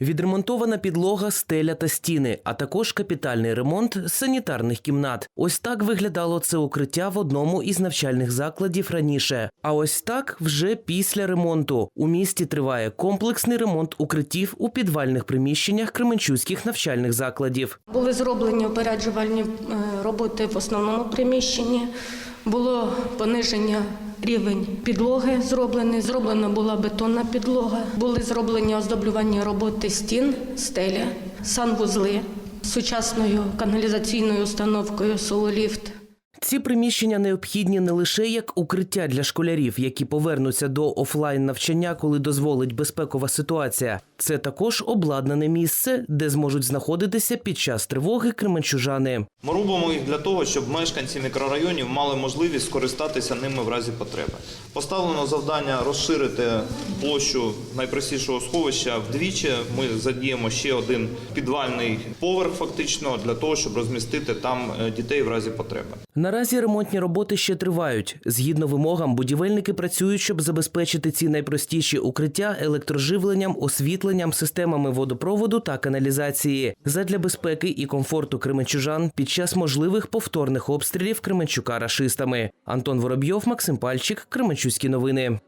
Відремонтована підлога, стеля та стіни, а також капітальний ремонт санітарних кімнат. Ось так виглядало це укриття в одному із навчальних закладів раніше. А ось так вже після ремонту. У місті триває комплексний ремонт укриттів у підвальних приміщеннях кременчуцьких навчальних закладів. Були зроблені опереджувальні е, роботи в основному приміщенні. Було пониження рівень підлоги зроблений. Зроблена була бетонна підлога. Були зроблені оздоблювання роботи стін, стеля, санвузли сучасною каналізаційною установкою «Сололіфт». Ці приміщення необхідні не лише як укриття для школярів, які повернуться до офлайн навчання, коли дозволить безпекова ситуація. Це також обладнане місце, де зможуть знаходитися під час тривоги кременчужани. Ми робимо їх для того, щоб мешканці мікрорайонів мали можливість скористатися ними в разі потреби. Поставлено завдання розширити площу найпростішого сховища вдвічі. Ми задіємо ще один підвальний поверх, фактично, для того, щоб розмістити там е, дітей в разі потреби. Наразі ремонтні роботи ще тривають. Згідно вимогам, будівельники працюють, щоб забезпечити ці найпростіші укриття електроживленням, освітленням, системами водопроводу та каналізації задля безпеки і комфорту кременчужан під час можливих повторних обстрілів Кременчука рашистами. Антон Воробйов, Максим Пальчик, Кременчуцькі новини.